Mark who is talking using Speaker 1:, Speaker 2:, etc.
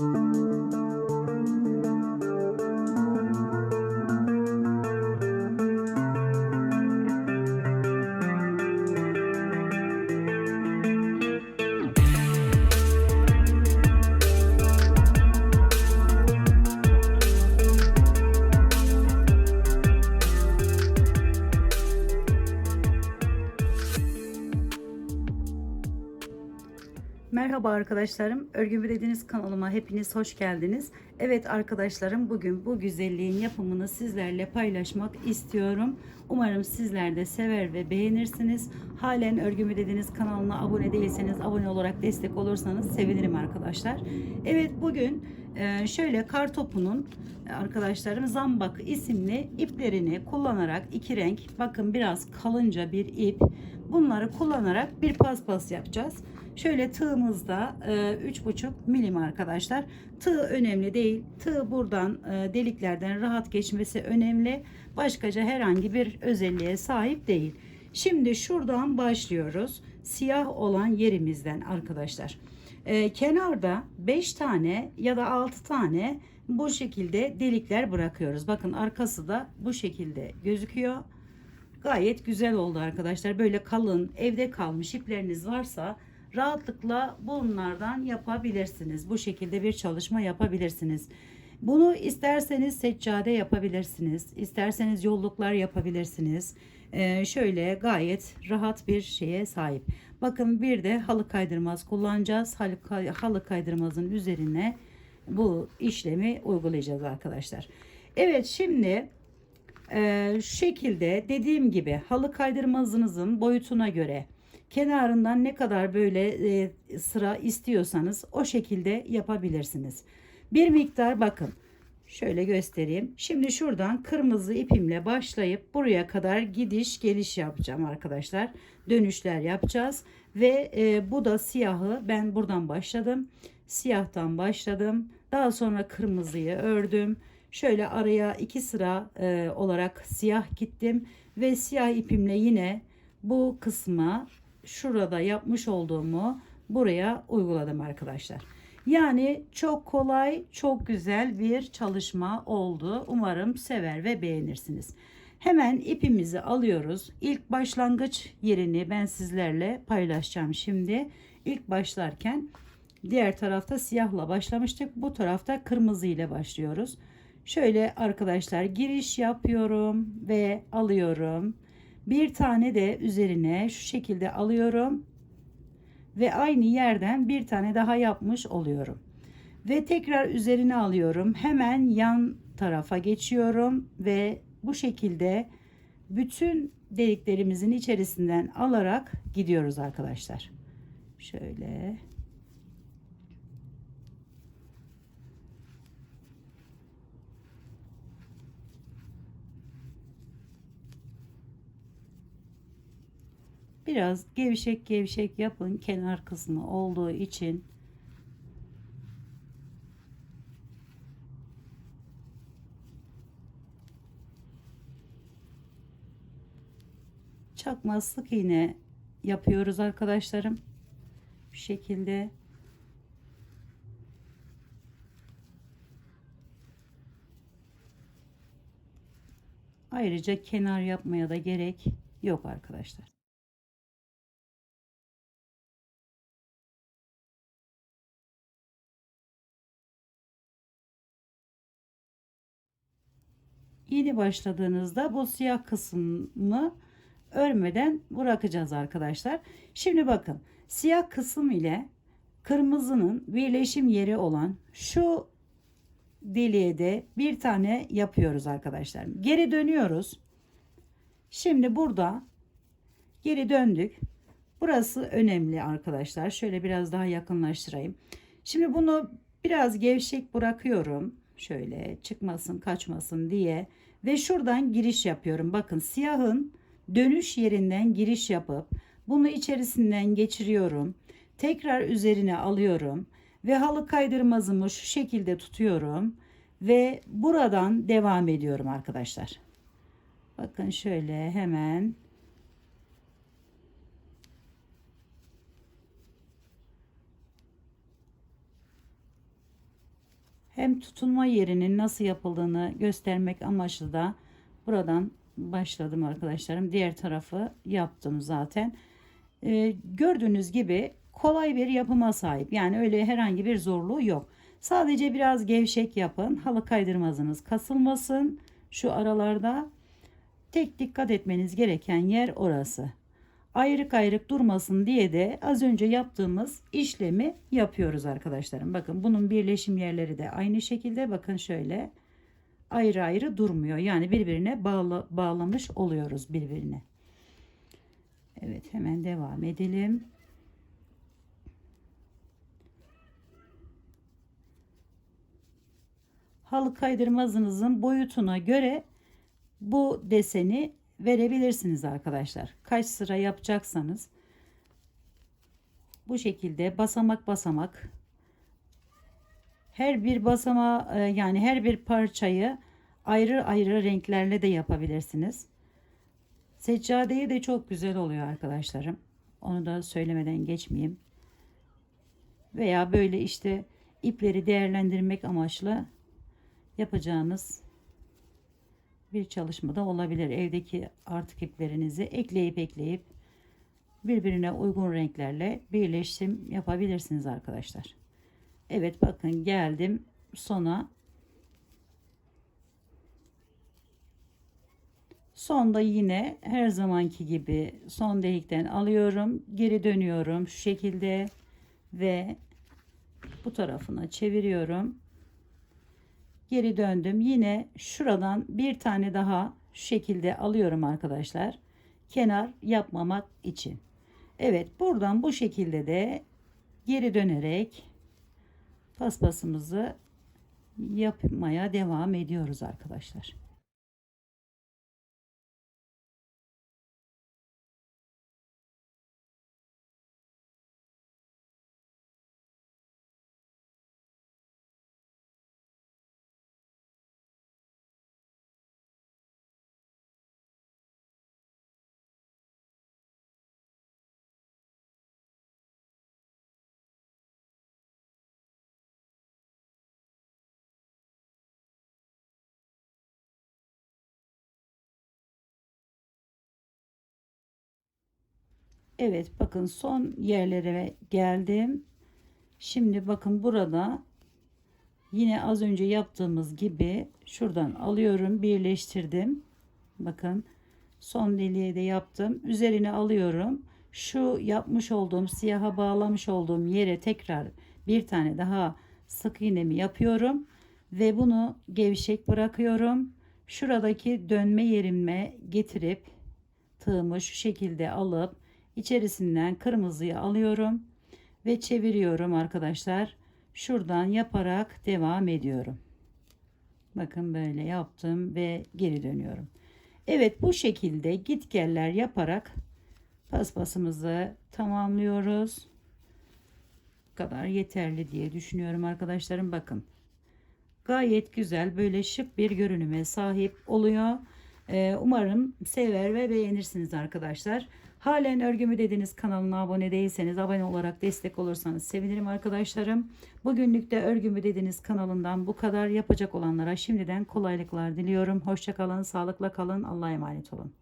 Speaker 1: Música Merhaba arkadaşlarım. Örgü dediğiniz kanalıma hepiniz hoş geldiniz. Evet arkadaşlarım bugün bu güzelliğin yapımını sizlerle paylaşmak istiyorum. Umarım sizler de sever ve beğenirsiniz. Halen Örgü dediğiniz kanalına abone değilseniz abone olarak destek olursanız sevinirim arkadaşlar. Evet bugün e, şöyle kar topunun e, arkadaşlarım zambak isimli iplerini kullanarak iki renk bakın biraz kalınca bir ip bunları kullanarak bir paspas yapacağız. Şöyle tığımızda e, 3,5 milim arkadaşlar. Tığ önemli değil. Tığ buradan e, deliklerden rahat geçmesi önemli. Başkaca herhangi bir özelliğe sahip değil. Şimdi şuradan başlıyoruz. Siyah olan yerimizden arkadaşlar. E, kenarda 5 tane ya da 6 tane bu şekilde delikler bırakıyoruz. Bakın arkası da bu şekilde gözüküyor. Gayet güzel oldu arkadaşlar. Böyle kalın evde kalmış ipleriniz varsa rahatlıkla bunlardan yapabilirsiniz. Bu şekilde bir çalışma yapabilirsiniz. Bunu isterseniz seccade yapabilirsiniz. isterseniz yolluklar yapabilirsiniz. Ee, şöyle gayet rahat bir şeye sahip. Bakın bir de halı kaydırmaz kullanacağız. Halı, halı kaydırmazın üzerine bu işlemi uygulayacağız arkadaşlar. Evet şimdi e, şekilde dediğim gibi halı kaydırmazınızın boyutuna göre kenarından ne kadar böyle e, sıra istiyorsanız o şekilde yapabilirsiniz. Bir miktar bakın şöyle göstereyim. Şimdi şuradan kırmızı ipimle başlayıp buraya kadar gidiş geliş yapacağım arkadaşlar. Dönüşler yapacağız ve e, bu da siyahı ben buradan başladım. Siyahtan başladım. Daha sonra kırmızıyı ördüm. Şöyle araya iki sıra e, olarak siyah gittim ve siyah ipimle yine bu kısma şurada yapmış olduğumu buraya uyguladım arkadaşlar. Yani çok kolay, çok güzel bir çalışma oldu. Umarım sever ve beğenirsiniz. Hemen ipimizi alıyoruz. İlk başlangıç yerini ben sizlerle paylaşacağım şimdi. İlk başlarken diğer tarafta siyahla başlamıştık. Bu tarafta kırmızı ile başlıyoruz. Şöyle arkadaşlar giriş yapıyorum ve alıyorum. Bir tane de üzerine şu şekilde alıyorum ve aynı yerden bir tane daha yapmış oluyorum. Ve tekrar üzerine alıyorum. Hemen yan tarafa geçiyorum ve bu şekilde bütün deliklerimizin içerisinden alarak gidiyoruz arkadaşlar. Şöyle Biraz gevşek gevşek yapın kenar kısmı olduğu için. Çakma sık iğne yapıyoruz arkadaşlarım. Bu şekilde. Ayrıca kenar yapmaya da gerek yok arkadaşlar. Yeni başladığınızda bu siyah kısmını örmeden bırakacağız arkadaşlar. Şimdi bakın siyah kısım ile kırmızının birleşim yeri olan şu deliğe de bir tane yapıyoruz arkadaşlar. Geri dönüyoruz. Şimdi burada geri döndük. Burası önemli arkadaşlar. Şöyle biraz daha yakınlaştırayım. Şimdi bunu biraz gevşek bırakıyorum. Şöyle çıkmasın kaçmasın diye. Ve şuradan giriş yapıyorum. Bakın siyahın dönüş yerinden giriş yapıp bunu içerisinden geçiriyorum. Tekrar üzerine alıyorum. Ve halı kaydırmazımı şu şekilde tutuyorum. Ve buradan devam ediyorum arkadaşlar. Bakın şöyle hemen Hem tutunma yerinin nasıl yapıldığını göstermek amaçlı da buradan başladım arkadaşlarım. Diğer tarafı yaptım zaten. Ee, gördüğünüz gibi kolay bir yapıma sahip. Yani öyle herhangi bir zorluğu yok. Sadece biraz gevşek yapın. Halı kaydırmazınız kasılmasın. Şu aralarda tek dikkat etmeniz gereken yer orası. Ayrık ayrık durmasın diye de az önce yaptığımız işlemi yapıyoruz arkadaşlarım. Bakın bunun birleşim yerleri de aynı şekilde bakın şöyle ayrı ayrı durmuyor. Yani birbirine bağla, bağlamış oluyoruz birbirine. Evet hemen devam edelim. Halı kaydırmazınızın boyutuna göre bu deseni verebilirsiniz arkadaşlar. Kaç sıra yapacaksanız bu şekilde basamak basamak her bir basama e, yani her bir parçayı ayrı ayrı renklerle de yapabilirsiniz. Seccadeye de çok güzel oluyor arkadaşlarım. Onu da söylemeden geçmeyeyim. Veya böyle işte ipleri değerlendirmek amaçlı yapacağınız bir çalışmada olabilir. Evdeki artık iplerinizi ekleyip ekleyip birbirine uygun renklerle birleşim yapabilirsiniz arkadaşlar. Evet bakın geldim sona. Sonda yine her zamanki gibi son delikten alıyorum. Geri dönüyorum şu şekilde ve bu tarafına çeviriyorum. Geri döndüm. Yine şuradan bir tane daha şu şekilde alıyorum arkadaşlar. Kenar yapmamak için. Evet buradan bu şekilde de geri dönerek paspasımızı yapmaya devam ediyoruz arkadaşlar. Evet bakın son yerlere geldim. Şimdi bakın burada yine az önce yaptığımız gibi şuradan alıyorum birleştirdim. Bakın son deliğe de yaptım. Üzerine alıyorum. Şu yapmış olduğum siyaha bağlamış olduğum yere tekrar bir tane daha sık iğnemi yapıyorum ve bunu gevşek bırakıyorum. Şuradaki dönme yerime getirip tığımı şu şekilde alıp içerisinden kırmızıyı alıyorum ve çeviriyorum arkadaşlar. Şuradan yaparak devam ediyorum. Bakın böyle yaptım ve geri dönüyorum. Evet bu şekilde gitgeller yaparak paspasımızı tamamlıyoruz. Bu kadar yeterli diye düşünüyorum arkadaşlarım. Bakın gayet güzel böyle şık bir görünüme sahip oluyor. Ee, umarım sever ve beğenirsiniz arkadaşlar. Halen örgümü dediniz kanalına abone değilseniz abone olarak destek olursanız sevinirim arkadaşlarım. Bugünlük de örgümü dediniz kanalından bu kadar yapacak olanlara şimdiden kolaylıklar diliyorum. Hoşçakalın, sağlıkla kalın, Allah'a emanet olun.